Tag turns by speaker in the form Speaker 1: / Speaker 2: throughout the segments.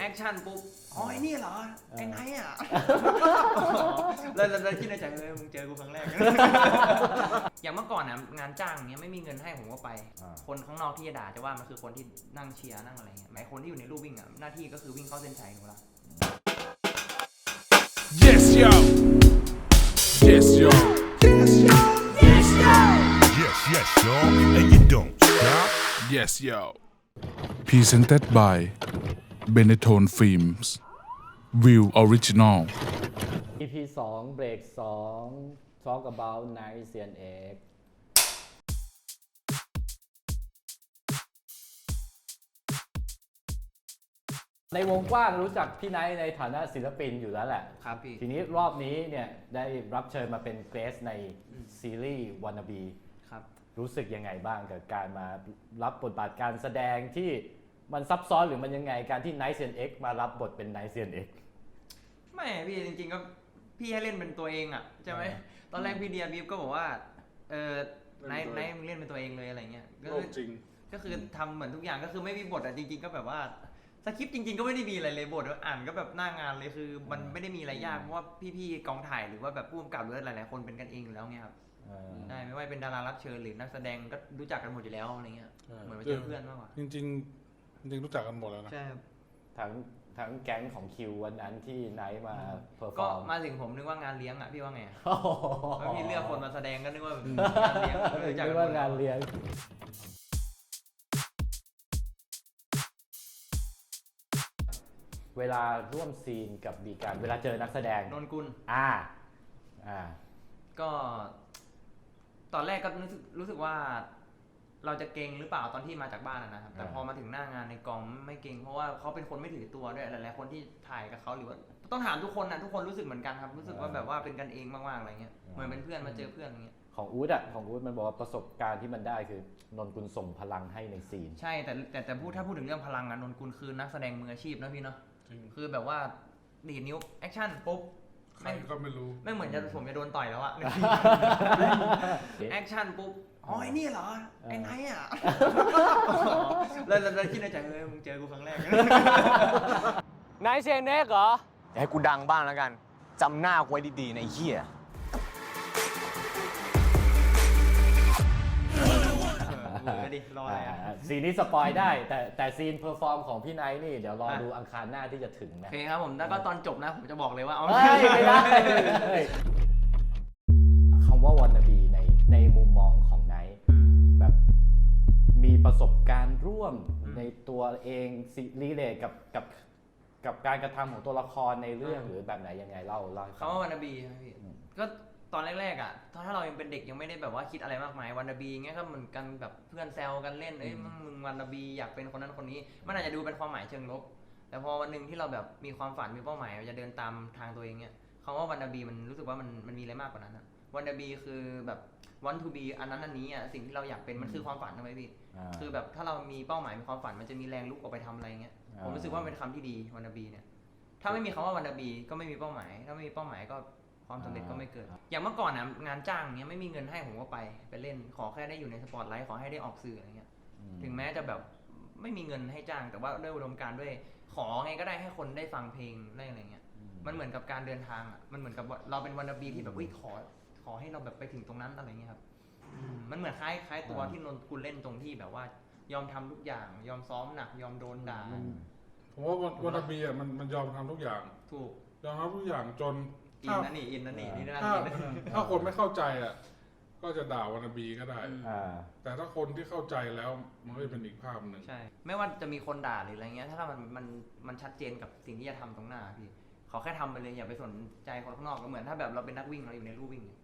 Speaker 1: แอคชั่นปุ๊บอ๋อไอ้นี่เหรอ ไอ้ไนท์อะ
Speaker 2: เออ
Speaker 1: แล้วแล้วแล้วคิดในใจเฮ้ยมึงเจอกูครั้งแรก อย่างเมื่อก่อนนะงานจ้างเนี้ยไม่มีเงินให้ผมก็ไป
Speaker 2: อ่า
Speaker 1: คนข้างนอกที่จะด่าจะว่ามันคือคนที่นั่งเชียร์นั่งอะไรเงี้ยหมายคนที่อยู่ในรูปวิ่งอะหน้าที่ก็คือวิ่งเข้าเส้นชัยหนูละ
Speaker 3: Yes, yo. Yes, yo. Yes, yo. Yes, yo.
Speaker 4: Yes, yes, y'all. And you don't stop.
Speaker 3: Yes, yo. Presented by Benetton Films. View Original.
Speaker 2: EP 2 Break 2 Talk about Night CNX ในวงกว้างรู้จักพี่ไนท์ในฐานะศิลปินอยู่แล้วแหละ
Speaker 1: ครับพี่
Speaker 2: ทีนี้รอบนี้เนี่ยได้รับเชิญมาเป็นเกรสในซีรีส์ว a น n บี
Speaker 1: ครับ
Speaker 2: รู้สึกยังไงบ้างกับการมารับบทบาทการแสดงที่ มันซับซ้อนหรือมันยังไงการที่ไนท์เซียนเอ็กมารับบทเป็นไนท์เซียนเอ็ก
Speaker 1: ไม่พี่จริงๆก็พี่ให้เล่นเป็นตัวเองอะใช่ไหม
Speaker 2: อ่า
Speaker 1: ตอนแรกพี่เดียบีฟก็บอกว่าเออ
Speaker 5: เล่
Speaker 1: ไน
Speaker 5: น
Speaker 1: ท์
Speaker 5: เป็นตัวเอง
Speaker 1: ไนท์มึงเล่นเป็นตัวเองเลยอะไรเงี้ยก็
Speaker 5: โล
Speaker 1: คื
Speaker 5: ก
Speaker 1: อ
Speaker 5: จริง
Speaker 1: ก็คือทำเหมือนทุกอย่างก็คือไม่มีบทอะจริง ๆ ก็แบบว่าสคริปต์จริง ๆ ก็ไม่ได้มีอะไรเลยบทอ่านก็แบบหน้างานเลยคือ มันไม่ได้มีอะไรยากเพราะว่าพี่ๆกองถ่ายหรือว่าแบบผู้กำกับหรือหลายๆคนเป็นกันเองอยู่แล้วไงครับ
Speaker 2: เออ
Speaker 1: ได้ไม่ว่าเป็นดารารับเชิญหรือนักแสดงก็รู้จักกันหมดอยู่แล้วอะไรเงี้ย
Speaker 5: ใช่
Speaker 1: เหมือนมาเจอเพื่อนมากกว่า
Speaker 5: จริง ๆ จริงๆรู้จักกันหมดแล้วนะ
Speaker 1: ใช่ครับ
Speaker 2: ทั้งทั้งแก๊งของคิววันนั้นที่ไนท์มาเพอร์ฟ
Speaker 1: ก็
Speaker 2: อร์ม
Speaker 1: มาถึงผมนึกว่างานเลี้ยงอะพี่ว่าไงอะ
Speaker 2: โอ้โห
Speaker 1: แล้วพี่เลือกคนมาแสดงก็นึกว่าแบบงานเลี้ยงก็รู้จัก
Speaker 2: นึ
Speaker 1: กั
Speaker 2: ก
Speaker 1: นหม
Speaker 2: ว่า
Speaker 1: ดแล้
Speaker 2: งานเลี้ยง เวลาร่วมซีนกับบีการ เวลาเจอนักแสดง
Speaker 1: นนกุล
Speaker 2: อ่า อ่า
Speaker 1: ก็ ตอนแรกก็รู้สึกรู้สึกว่า เราจะเก่งหรือเปล่าตอนที่มาจากบ้านอะนะครับ แต่
Speaker 2: อ่า
Speaker 1: พอมาถึงหน้างานในกองไม่เก่งเพราะว่าเขาเป็นคนไม่ถือตัวด้วยหลายๆคนที่ถ่ายกับเขาหรือว่าต้องถามทุกคนนะทุกคนรู้สึกเหมือนกันครับ รู้สึกว่าแบบว่าเป็นกันเองมากๆอะไรเงี้ยเหมือนเป็นเพื่อนมาเจอเพื่อนอะไรเงี้ย
Speaker 2: ของอู๊ดอะของอู๊ดมันบอกว่าประสบการณ์ที่มันได้คือนนกุลส่งพลังให้ในซีน
Speaker 1: ใช่แต่แต่แต่พูดถ้าพูดถึงเรื่องพลังอะนนกุลคือนักแสดงมืออาชีพนะพี่เนาะ
Speaker 5: จริง
Speaker 1: คือแบบว่าดีดนิ้วแอคชั่นปุ๊บ
Speaker 5: ใครก็ไม่รู้
Speaker 1: ไม่เหมือนจะผมจะโดนต่อยแล้วอะแอคชั่นปุ๊บ อ๋อไอ้นี่เหรอ ไอ้ไนท์อะแล้วแล้วแล้วคิดในใจเฮ้ยมึงเจอกูครั้งแรก
Speaker 2: นายเซียนเน็กเหรอ
Speaker 6: อย่าให้กูดังบ้างแล้วกัน จำหน้ากูไว้ดีๆในะไอ้เฮีย
Speaker 1: เออดิรออะไรอะ
Speaker 2: อ่าซีนนี้สปอยได้ แต่แต่ซีนเพอร์ฟอร์มของพี่ไนท์นี่เดี๋ยวรอ
Speaker 1: อะ
Speaker 2: ดูอังคารหน้าที่จะถึง
Speaker 1: โอ
Speaker 2: นะ
Speaker 1: เคครับผมแล้วก็ตอนจบนะ ผมจะบอกเลยว่าเอา
Speaker 2: เฮ้ยไม่ได้คำว่าว a น n บีในในมุมมอง มีประสบการณ์ร่วมในตัวเองซีรีเลทกับกับกับการกระทำของตัวละครในเรื่องหรือแบบไหนยังไงเล่าเล่าให้ฟัง
Speaker 1: คำว่าวันนาบีครับพี่ก็ตอนแรกๆอะถ้าเรายังเป็นเด็กยังไม่ได้แบบว่าคิดอะไรมากมายวันนาบีเงี้ยก็เหมือนกันแบบเพื่อนแซวกันเล่น เอ้ยมึงมึงวันนาบีอยากเป็นคนนั้นคนนี้ มันอาจจะดูเป็นความหมายเชิงลบ แต่พอวันหนึ่งที่เราแบบมีความฝันมีเป้าหมายจะเดินตามทางตัวเองเนี่ยคำว่าวันนาบีมันรู้สึกว่ามันมันมีอะไรมากกว่านั้นอะ วันนาบีคือแบบ want to be อันนั้นอันนี้อะสิ่งที่เราอยากเป็นมันคือความฝันใช่ไหมพี่
Speaker 2: อ่า
Speaker 1: คือแบบถ้าเรามีเป้าหมายมีความฝันมันจะมีแรงลุกออกไปทำอะไรเงี้ย
Speaker 2: อ่า
Speaker 1: ผมรู้สึกว่ามันเป็นคำที่ดีวันนาบีเนี่ยถ้าไม่มีคำว่าวันนาบีก็ไม่มีเป้าหมาย ถ้าไม่มีเป้าหมายก็ความสำเร็จก็ไม่เกิด อย่างเมื่อก่อนนะงานจ้างเนี้ยไม่มีเงินให้ผมก็ไปไปเล่น ขอแค่ได้อยู่ในสปอตไลท์ขอให้ได้ออกสื่ออะไรเงี้ย ถึงแม้จะแบบไม่มีเงินให้จ้าง แต่ว่าด้วยอุดมการณ์ด้วย ขอไงก็ได้ให้คนได้ฟังเพลงได้อะไรเงี้ย มันเหมือนกับการเดินทางอะ มันเหมือนกับว่าเราเป็นวันนาบีที่แบบอุ้ยขอ ขอให้เราแบบไปถึงตรงนั้นอะไรเงี้ยครับอืมมันเหมือนคล้ายคล้ายตัว
Speaker 2: อ่า
Speaker 1: ที่นนกุลเล่นตรงที่แบบว่า ยอมทำทุกอย่างยอมซ้อมหนัก ยอมโดนด่า
Speaker 5: ผมว่าวันวันนาบีอะมันมันยอมทำทุกอย่าง
Speaker 1: ถูก
Speaker 5: ยอมทำทุกอย่างจน
Speaker 1: อินนะนี่อินนะนี่นี่นะ
Speaker 5: ถ้า
Speaker 1: นี่นะ
Speaker 5: ถ้าคนไม่เข้าใจอะ ก็จะด่าวันนาบีก็ได้
Speaker 1: อืม
Speaker 2: อ่า
Speaker 5: แต่ถ้าคนที่เข้าใจแล้วมันก็จะเป็นอีกภาพหนึ่ง
Speaker 1: ใช่ ไม่ว่าจะมีคนด่าหรืออะไรเงี้ย ถ้ามันมันมันชัดเจนกับสิ่งที่จะทำตรงหน้าพี่ขอแค่ทำไปเลยอย่าไปสนใจคนข้างนอกก็เหมือนถ้าแบบเราเป็นนักวิ่งเราอยู่ในลู่วิ่งเนี่ย
Speaker 2: อ่า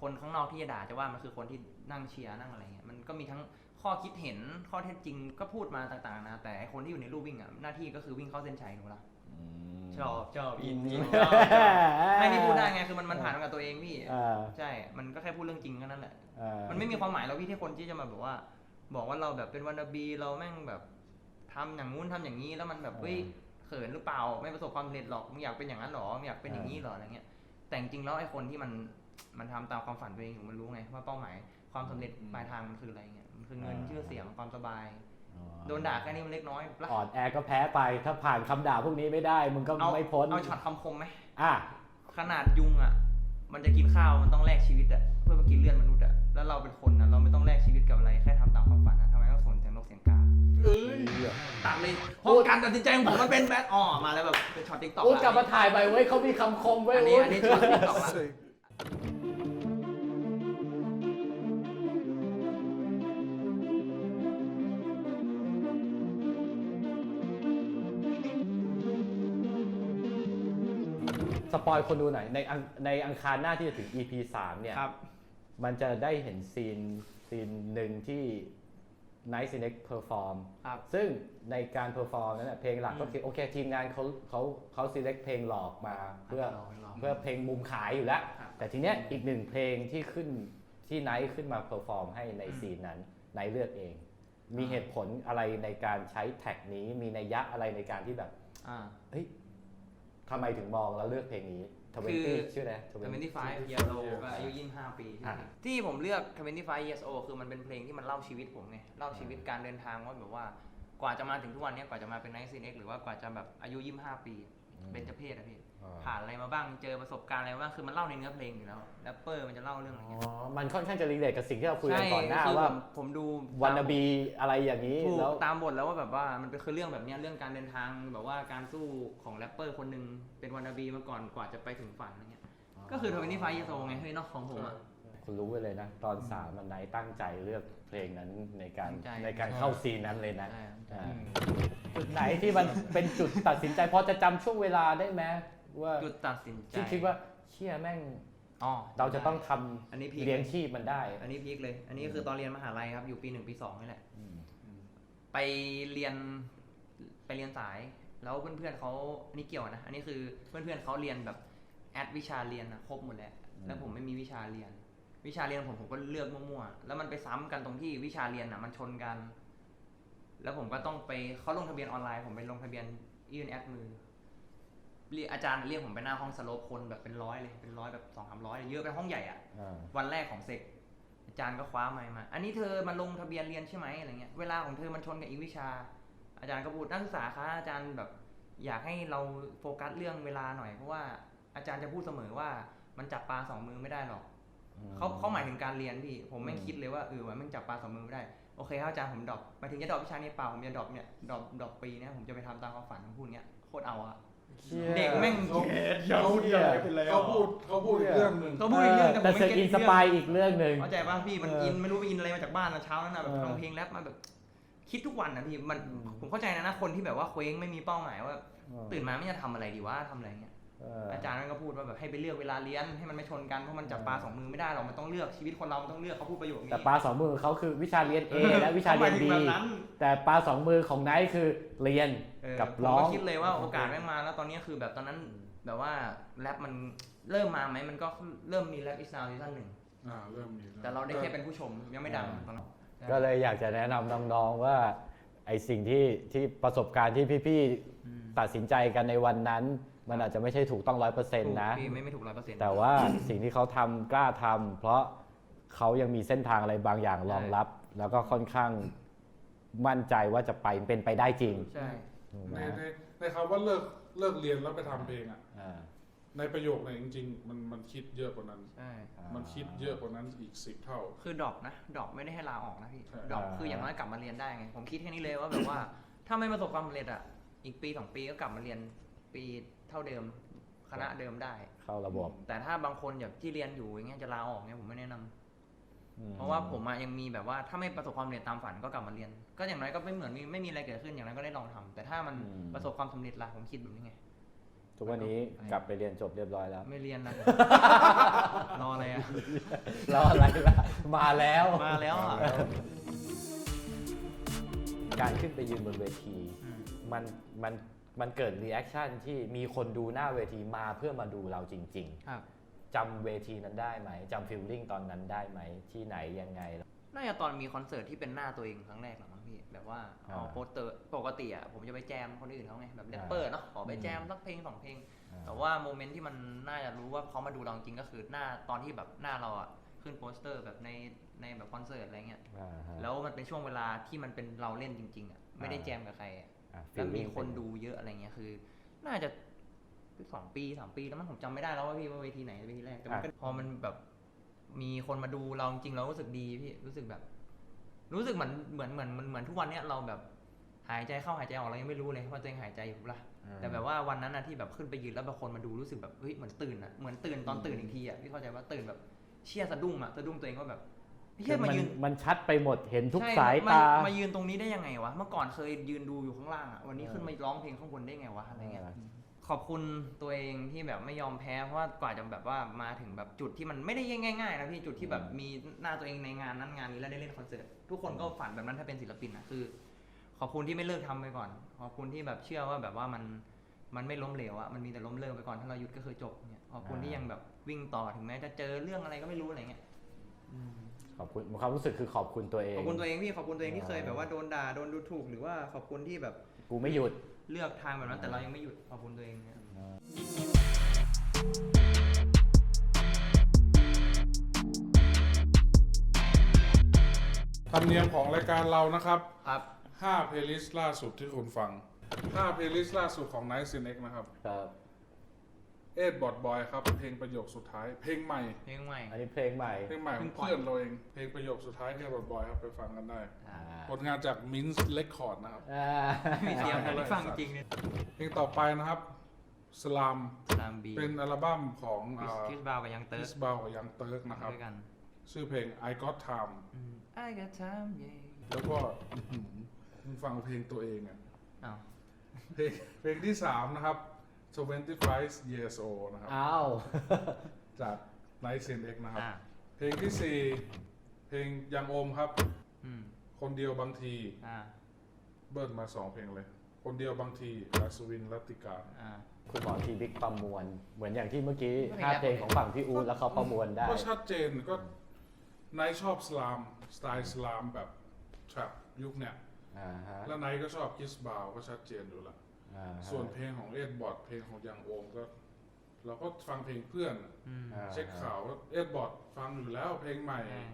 Speaker 1: คนข้างนอกที่จะด่าจะว่ามันคือคนที่นั่งเชียร์นั่งอะไรเงี้ยมันก็มีทั้งข้อคิดเห็นข้อเท็จจริงก็พูดมาต่างๆนะแต่ไอ้คนที่อยู่ในลู่วิ่งอะหน้าที่ก็คือวิ่งเข้าเส้นชัยถูกปะล่ะชอบชอบอินอินชอบชอบไม่นี่พูดได้ไงคือมันมันผ่านมากับตัวเองพี่
Speaker 2: อ่า
Speaker 1: ใช่มันก็แค่พูดเรื่องจริงแค่นั้นแหละ
Speaker 2: อ่า
Speaker 1: มันไม่มีความหมายเราพี่ที่คนที่จะมาแบบว่า บอกว่าเราแบบเป็นวันนาบีเราแม่งแบบทำอย่างงู้นทำอย่างนี้แล้วมันแบบเฮ้ยเขินหรือเปล่าไม่ประสบความสำเร็จหรอกมึงอยากเป็นอย่างนั้นหรอมึงอยากเป็นอย่างนี้หรออะไรเงี้ยแต่จริงๆแล้วไอ้คนที่มัน มันทำตามความฝันตัวเองอยู่มันรู้ไง ว่าเป้าหมายความสำเร็จปลายทางมันคืออะไรเงี้ยมันคือเงินชื่อเสียงความสบายโดนด่าแค่นี้มันเล็กน้อยปะ
Speaker 2: อ่อนแอก็แพ้ไปถ้าผ่านคำด่าพวกนี้ไม่ได้มึงก็
Speaker 1: เอา
Speaker 2: ไม่พ้น
Speaker 1: เอาช็อตคำคมไหม
Speaker 2: อะ
Speaker 1: ขนาดยุงอะ มันจะกินข้าวมันต้องแลกชีวิตอะเพื่อมากินเลือดมนุษย์อะแล้วเราเป็นคนอะเราไม่ต้องแลกชีวิตกับอะไรแค่ทำตามความฝันอะทำไมต้องสนเสียงนกเสียงกา
Speaker 5: เอ้ย
Speaker 1: ตัดเลยเพราะการตัดสินใจของผมมันเป็นแบบอ๋อมาแล้วแบบเป็นช็อตติ๊กต็อก
Speaker 2: อูดกลับมาถ่ายไปเว้ยเขามีคำคมไว้ย
Speaker 1: อันนี้
Speaker 2: อู๊ด
Speaker 1: อันนี้ช็อตติ๊กต็อก
Speaker 2: ปอยคนดูหน่อยในอังในอังคารหน้าที่จะถึง EP 3เนี่ย
Speaker 1: ครับ
Speaker 2: มันจะได้เห็นซีนซีนหนึ่งที่ Night Select perform
Speaker 1: ครับ
Speaker 2: ซึ่งในการ perform นั้นนะเพลงหลัก
Speaker 1: อืม
Speaker 2: ก็คือโอเคทีมงานเขาเขาเขา select เพลงหลอกมาเพื่อ
Speaker 1: หลอกหลอก
Speaker 2: เพื่อเพลงมุมขายอยู่แล้ว
Speaker 1: ครับ
Speaker 2: แต่ทีเนี้ยอีกหนึ่งเพลงที่ขึ้นที่ไนท์ขึ้นมา perform ให้ใน
Speaker 1: อืม
Speaker 2: ซีนนั้นไนท์เลือกเอง มีเหตุผลอะไรในการใช้แท็กนี้มีนัยยะอะไรในการที่แบบ
Speaker 1: อ่า
Speaker 2: เฮ้ย ทำไมถึงมองแล้วเลือกเพลงนี้ทเว
Speaker 1: คื
Speaker 2: นตี้
Speaker 1: อ
Speaker 2: ชื่ออะไร
Speaker 1: 25 years old ก็อายุ 25 ปี
Speaker 2: อะ
Speaker 1: ที่ผมเลือก 25 years old คือมันเป็นเพลงที่มันเล่าชีวิตผมไงเล่าชีวิตการเดินทางว่าแบบว่ากว่าจะมาถึงทุกวันเนี้ยกว่าจะมาเป็นไนท์ซีเอ็กหรือว่ากว่าจะแบบอายุ 25 ปี เป็นจะเพศอะพี่ ผ่านอะไรมาบ้างเจอประสบการณ์อะไรมาบ้างคือมันเล่าในเนื้อเพลงอยู่แล้วแรปเปอร์มันจะเล่าเรื่องอะไร
Speaker 2: อ๋อ
Speaker 1: เงี้ย
Speaker 2: มันค่อนข้างจะรีเลทกับสิ่งที่เราคุยกัน
Speaker 1: ใช่
Speaker 2: ก่อนหน้า
Speaker 1: คือ
Speaker 2: ว่า
Speaker 1: ผมผมดู
Speaker 2: วันนบีอะไรอย่างนี้
Speaker 1: ถูก
Speaker 2: แล้ว
Speaker 1: ตามบทแล้วว่าแบบว่ามันเป็นคือเรื่องแบบเนี้ยเรื่องการเดินทางแบบว่าการสู้ของแรปเปอร์คนหนึ่งเป็นวันนาบีมาก่อนกว่าจะไปถึงฝันอะไรเงี้ยก็คือ25 years old ไงเฮ้ยเนอกของผมอะ
Speaker 2: คุณรู้ไว้เลยนะ ตอนสามมันไนท์ตั้งใจเลือกเพลงนั้นในการ
Speaker 1: ตั้งใจ
Speaker 2: ในการเข้าซีนนั้นเลยนะ
Speaker 1: ใช่
Speaker 2: อ่าจุดไหนที่มันเป็นจุดตัดสินใจพอจะจำช่วงเวลาได้ไหม ว่า
Speaker 1: จุดตัดสินใจ
Speaker 2: ที่คิดว่าเชี่ยแม่ง
Speaker 1: อ๋อ
Speaker 2: เราจะต้องท
Speaker 1: อันนี้พีำค
Speaker 2: เลี้ยงชีพมันได้
Speaker 1: อันนี้พีคเลย อันนี้คือตอนเรียนมหาลัยครับ อยู่ปีหนึ่งปีสองนี่แหละ
Speaker 2: อืม
Speaker 1: ไปเรียนไปเรียนสาย แล้วเพื่อนๆเขาอันนี้เกี่ยวนะ อันนี้คือเพื่อนๆเขาเรียนแบบแอดวิชาเรียนนะครบหมดแล้ว แล้วผมไม่มีวิชาเรียน วิชาเรียนผมผมก็เลือกมั่วๆ แล้วมันไปซ้ำกันตรงที่วิชาเรียนอะ มันชนกัน แล้วผมก็ต้องไปเขาลงทะเบียนออนไลน์ ผมไปลงทะเบียนยื่นแอดมือ เรียกอาจารย์เรียกผมไปหน้าห้องสโลปคนแบบเป็นร้อยเลยเป็นร้อยแบบสองสามร้อยเยอะเป็นห้องใหญ่อะ
Speaker 2: อ่า
Speaker 1: วันแรกของเสกอาจารย์ก็คว้าไมค์มา อันนี้เธอมาลงทะเบียนเรียนใช่ไหมอะไรเงี้ย เวลาของเธอมันชนกับอีกวิชา อาจารย์ก็พูดนักศึกษาคะอาจารย์แบบ อยากให้เราโฟกัสเรื่องเวลาหน่อยเพราะว่าอาจารย์จะพูดเสมอว่ามันจับปลาสองมือไม่ได้หรอก เขาเขาหมายถึงการเรียนพี่ ผมไม่คิดเลยว่าเออว่ามันจับปลาสองมือไม่ได้ โอเคครับอาจารย์ผมดรอปหมายถึงจะดรอปวิชานี้เปล่าผมจะดรอปเนี่ยดรอปดรอปปีเนี้ยผมจะไปทำตามความฝันของพูดเนี้ยโคตรเอาอะ เด็กแม่ง
Speaker 5: เขาเขาเขาพูดเขาพูดอีกเรื่องหนึ่ง
Speaker 1: เขาพูดอีกเรื่องแต่ผม
Speaker 2: แต่
Speaker 1: ไม่
Speaker 2: เซอ
Speaker 1: เก็ต
Speaker 2: ร์อิน
Speaker 1: อีก
Speaker 2: ส
Speaker 1: เรื่อง
Speaker 2: ปายอีกเรื่องหนึ่ง
Speaker 1: เข้าใจป่ะพี่มัน
Speaker 2: เอออิ
Speaker 1: อินไม่รู้ไปอินอะไรมาจากบ้านนะเช้านั้นนะแบบ
Speaker 2: เออ
Speaker 1: ฟังเพลงแรปมาแบบ คิดทุกวันนะพี่มันผมเข้าใจนะนะคนที่แบบว่าเคว้งไม่มีเป้าหมายว่า ตื่นมาไม่จะทำอะไรดีว่าทำอะไรเงี้ย
Speaker 2: เออ
Speaker 1: อาจารย์นั่นก็พูดว่าแบบให้ไปเลือกเวลาเรียนให้มันไม่ชนกันเพราะมันจับปลาสองมือไม่ได้หรอกมันต้องเลือกชีวิตคนเรามันต้องเลือกเขาพูดประโยคนี้
Speaker 2: แต่ปลาสองมือเขาคือวิชาเรียน A และวิชา
Speaker 1: ขห
Speaker 2: เรี
Speaker 1: ม
Speaker 2: ยน
Speaker 1: ถึ
Speaker 2: B
Speaker 1: งแบบนั้น
Speaker 2: แต่ปลาสองมือของไนท์คือเรียน
Speaker 1: เออ
Speaker 2: กับ
Speaker 1: ผม
Speaker 2: ร้อ
Speaker 1: ก็
Speaker 2: ง
Speaker 1: คิดเลยว่าโอกาสแม่งมาแล้วตอนนี้คือแบบตอนนั้นแบบว่าแรปมันเริ่มมาไหมมันก็เริ่มมีแรปอีสานซีซั่นหนึ่ง
Speaker 5: อ่าเริ่มมี
Speaker 1: แต่เราได้แค่เป็นผู้ชมยังไม่ดังตอนนั้น
Speaker 2: ก็เลยอยากจะแนะนำน้องๆว่าไอสิ่งที่ที่ประสบการณ์ที่พี่
Speaker 1: อืม
Speaker 2: ๆตัดสินใจกันในวันนั้น มันอาจจะไม่ใช่ถูกต้องร้อยเปอร์เซ็นต์นะ
Speaker 1: ถูกพี่ไม่ไม่ถูกร้อยเปอร์เซ็นต์
Speaker 2: แต่ว่าสิ่งที่เขาทำกล้าทำเพราะเขายังมีเส้นทางอะไรบางอย่างรองรับ แล้วก็ค่อนข้างมั่นใจว่าจะไปเป็นไปได้จริง
Speaker 1: ใช่
Speaker 2: ถูกไหม
Speaker 5: ในในในคำว่าเลิกเลิกเรียนแล้วไปทำเพลงอะ
Speaker 2: อ่า
Speaker 5: ในประโยคเนี่ยจริง ๆ มันมันคิดเยอะกว่านั้น
Speaker 1: ใช่
Speaker 5: มันคิดเยอะกว่านั้นอีกสิบเท่า
Speaker 1: คือดรอปนะดรอปไม่ได้ให้ลาออกนะพี่
Speaker 5: ใช่
Speaker 1: ดรอปคืออย่างน้อยกลับมาเรียนได้ไง ผมคิดแค่นี้เลยว่าแบบว่า ถ้าไม่ประสบความสำเร็จอะ อีกปีสองปีก็กลับมาเรียนปี เท่าเดิมคณะเดิมได้
Speaker 2: เข้าระบบ
Speaker 1: แต่ถ้าบางคนแบบที่เรียนอยู่อย่างเงี้ยจะลาออกเงี้ยผมไม่แนะนำ
Speaker 2: อืม
Speaker 1: เพราะว่าผมอะยังมีแบบว่าถ้าไม่ประสบความสำเร็จตามฝันก็กลับมาเรียน ก็อย่างน้อยก็ไม่เหมือนมีไม่มีอะไรเกิดขึ้นอย่างน้อยก็ได้ลองทำแต่ถ้ามันประสบความสำเร็จล่ะผมคิดแบบนี้ไง
Speaker 2: ทุกวันนี้กลับไปเรียนจบเรียบร้อยแล้ว
Speaker 1: ไม่เรียนนะ รออะไรอะ
Speaker 2: รออะไรล่ะ มาแล้ว
Speaker 1: มาแล้วอะ
Speaker 2: การขึ้นไปยืนบนเวที
Speaker 1: อืม
Speaker 2: มันมัน มันเกิดรีแอคชั่นที่มีคนดูหน้าเวทีมาเพื่อมาดูเราจริง
Speaker 1: ครับ
Speaker 2: ๆจำเวทีนั้นได้ไหมจำฟิลลิ่งตอนนั้นได้ไหมที่ไหนยังไง
Speaker 1: น่าจะตอนมีคอนเสิร์ตที่เป็นหน้าตัวเองครั้งแรกหรอมั้งพี่ แบบว่าเอา
Speaker 2: อ่า
Speaker 1: โปสเตอร์ปกติอะผมจะไปแจมคนอื่นเขาไงแบบแรปเปอร์เนาะขอไปแจมสักเพลงสองเพลงแต่ว่าโมเมนต์ที่มันน่าจะรู้ว่าเขามาดูเราจริงก็คือหน้าตอนที่แบบหน้าเราอะขึ้นโปสเตอร์แบบในในแบบคอนเสิร์ตอะไรเงี้ย
Speaker 2: อ่าฮะ
Speaker 1: แล้วมันเป็นช่วงเวลาที่มันเป็นเราเล่นจริงๆอะไม่ได้
Speaker 2: อ่า
Speaker 1: แจมกับใครอะ
Speaker 2: อะ
Speaker 1: แล้วมี
Speaker 2: feeling
Speaker 1: คน
Speaker 2: เป็
Speaker 1: ดูเยอะอะไรเงี้ยคือ น่าจะสองปีสามปีแล้วมั้งผมจำไม่ได้แล้วว่าพี่ว่าเวทีไหนเวทีแรกแต่มันก็พอมันแบบ มีคนมาดูเราจริงๆเรารู้สึกดีพี่รู้สึกแบบ รู้สึกเหมือนเหมือนเหมือนเหมือนเหมือนทุกวันเนี้ยเราแบบหายใจเข้าหายใจออกเรายังไม่รู้เลยว่าตัวเองหายใจอยู่ปะล่ะ
Speaker 2: อืม
Speaker 1: แต่แบบว่าวันนั้นนะที่แบบขึ้นไปยืนแล้วบางคนมาดูรู้สึกแบบเฮ้ยเหมือนตื่นอะเหมือนตื่นตอนตื่นอีกทีอะพี่เข้าใจว่าตื่นแบบเชี่ยสะดุ้งอะสะดุ้งตัวเองว่าแบบ เฮีย
Speaker 2: คือ
Speaker 1: มา
Speaker 2: มัน
Speaker 1: ยืน
Speaker 2: มันชัดไปหมดเห็นทุก
Speaker 1: ใช่
Speaker 2: สาย
Speaker 1: ม
Speaker 2: ตา
Speaker 1: มายืนตรงนี้ได้ยังไงวะ เมื่อก่อนเคยยืนดูอยู่ข้างล่างอะวันนี้ขึ้นมาร้องเพลงข้างบนได้ไงวะอะไรเงี้ย
Speaker 2: เออ
Speaker 1: ขอบคุณตัวเองที่แบบไม่ยอมแพ้เพราะว่ากว่าจะแบบว่ามาถึงแบบจุดที่มันไม่ได้ง่ายๆนะพี่จุดที่แบบมีหน้าตัวเองในงานนั้นงานนี้แล้วได้เล่นคอนเสิร์ตทุกคนก็ฝันแบบนั้นถ้าเป็นศิลปินนะคือ ขอบคุณที่ไม่เลิกทำไปก่อน ขอบคุณที่แบบเชื่อว่าแบบว่ามันมันไม่ล้มเหลวอะมันมีแต่ล้มเลิกไปก่อนถ้าเราหยุดก็คือจบเนี่ยขอบคุณที่ยังแบบวิ่งต่อถึงแม้จะเจอเรื่องอะไรก็ไม่รู้อะไรเงี้ย
Speaker 2: ขอบคุณความรู้สึกคือขอบคุณตัวเอง
Speaker 1: ขอบคุณตัวเองพี่ขอบคุณตัวเองที่เคยแบบว่าโดนด่าโดนดูถูกหรือว่าขอบคุณที่แบบ
Speaker 2: กูไม่หยุด
Speaker 1: เลือกทางแบบนั้นแต่เรายังไม่หยุดขอบคุณตัวเองเนี่ย
Speaker 5: ธรรมเนียมของรายการเรานะครับ
Speaker 1: ครับ
Speaker 5: 5เพลย์ลิสต์ล่าสุดที่คุณฟัง5เพลย์ลิสต์ล่าสุดของ Night Sinex นะครับ
Speaker 2: ครับ
Speaker 5: เอ็ดบอดบอยครับเพลงประโยคสุดท้าย เพลงใหม่
Speaker 1: เพลงใหม่
Speaker 2: อันนี้เพลงใหม่
Speaker 5: เพลงใหม่ของเพื่อนเราเองเพลงประโยคสุดท้ายเอ็ดบอดบอยครับไปฟังกันได้
Speaker 2: อ่า
Speaker 5: ผลงานจากมินส์เลคคอร์ดนะครับ
Speaker 2: อ่า
Speaker 1: มีเสียงแต่ได้ฟังจริงเนี่ย
Speaker 5: เพลงต่อไปนะครับสลาม
Speaker 1: ตามบี
Speaker 5: เป็นอัลบั้มของ
Speaker 1: คิสบาวกับยังเติ
Speaker 5: คิ
Speaker 1: ร์
Speaker 5: สบาวกับยังเติร์กนะครับ
Speaker 1: ด้วยกัน
Speaker 5: ชื่อเพลง I Got Time
Speaker 1: I got time yeah
Speaker 5: แล้วก็อื้อหือคุณฟังเพลงตัวเองอะ
Speaker 1: อ้าว
Speaker 5: เพลงเพลงที่3นะครับ 25 Years Old นะครับ
Speaker 2: อ้าว
Speaker 5: จาก Night Sin X นะครับ
Speaker 1: อ่า
Speaker 5: เพลงที่4เพลงยังโอมครับ
Speaker 1: อืม
Speaker 5: คนเดียวบางที
Speaker 1: อ่า
Speaker 5: เบิร์ดมา2เพลงเลย คนเดียวบางทีลาสวินรัตติการ
Speaker 1: อ่า
Speaker 2: คุณหมอทีบิ๊กประมวล เหมือนอย่างที่เมื่อกี้
Speaker 1: ไม่
Speaker 2: ห้า
Speaker 1: ได้
Speaker 2: เพลงของฝั่งพี่อูดแล้วเขาประมวลได้
Speaker 5: ก็ชัดเจนก็ไนท์ชอบสลาม สไตล์สลามแบบแทรปยุคเนี้ย
Speaker 2: อ่าฮะ
Speaker 5: แล้วไนท์ก็ชอบคิสบาวก็ชัดเจนอยู่ละ
Speaker 2: อ่าฮะ
Speaker 5: ส่วนเพลงของเอ็ดบอร์ดเพลงของยังโอมก็ เราก็ฟังเพลงเพื่อนอะ
Speaker 1: อืม
Speaker 2: อ่า
Speaker 5: เช็คข่าวว่าเอ็ดบอร์ดฟังอยู่แล้วเพลงใหม่
Speaker 1: อ่า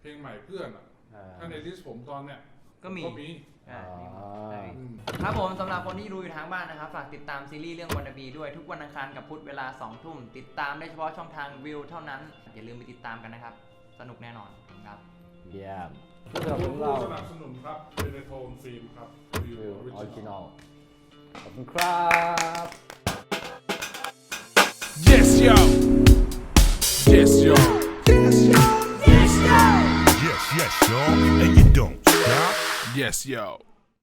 Speaker 5: เพลงใหม่เพื่อนอะ
Speaker 2: อ่า
Speaker 5: ถ้าในลิสต์ผมตอนเนี้ย
Speaker 1: ก็มี
Speaker 5: ก็มี
Speaker 1: อ่ามีหมด
Speaker 2: อ่า
Speaker 1: ได้
Speaker 5: อืม
Speaker 1: ครับผมสำหรับคนที่ดูอยู่ทางบ้านนะครับ ฝากติดตามซีรีส์เรื่องวันบีด้วยทุกวันอังคารกับพุธเวลา2ทุ่มติดตามได้เฉพาะช่องทางวิวเท่านั้น อย่าลืมไปติดตามกันนะครับ สนุกแน่นอนครับ
Speaker 2: เยี่ยมผู้สนับสนุน
Speaker 5: ผู้
Speaker 2: เรา
Speaker 5: สนับสนุนครับเบเนโทนฟิล์มครับวิว
Speaker 2: คือ
Speaker 5: อ
Speaker 2: อ
Speaker 5: อ
Speaker 2: อ
Speaker 5: ริ
Speaker 2: ริ
Speaker 5: จิ
Speaker 2: จิ
Speaker 5: น
Speaker 2: น
Speaker 5: อ
Speaker 2: อ
Speaker 5: ล
Speaker 2: ล ขอบคุณครับ
Speaker 3: Yes, yo. Yes, yo.
Speaker 4: Yes, yes, y'all. And you don't stop.
Speaker 3: Yes, yo.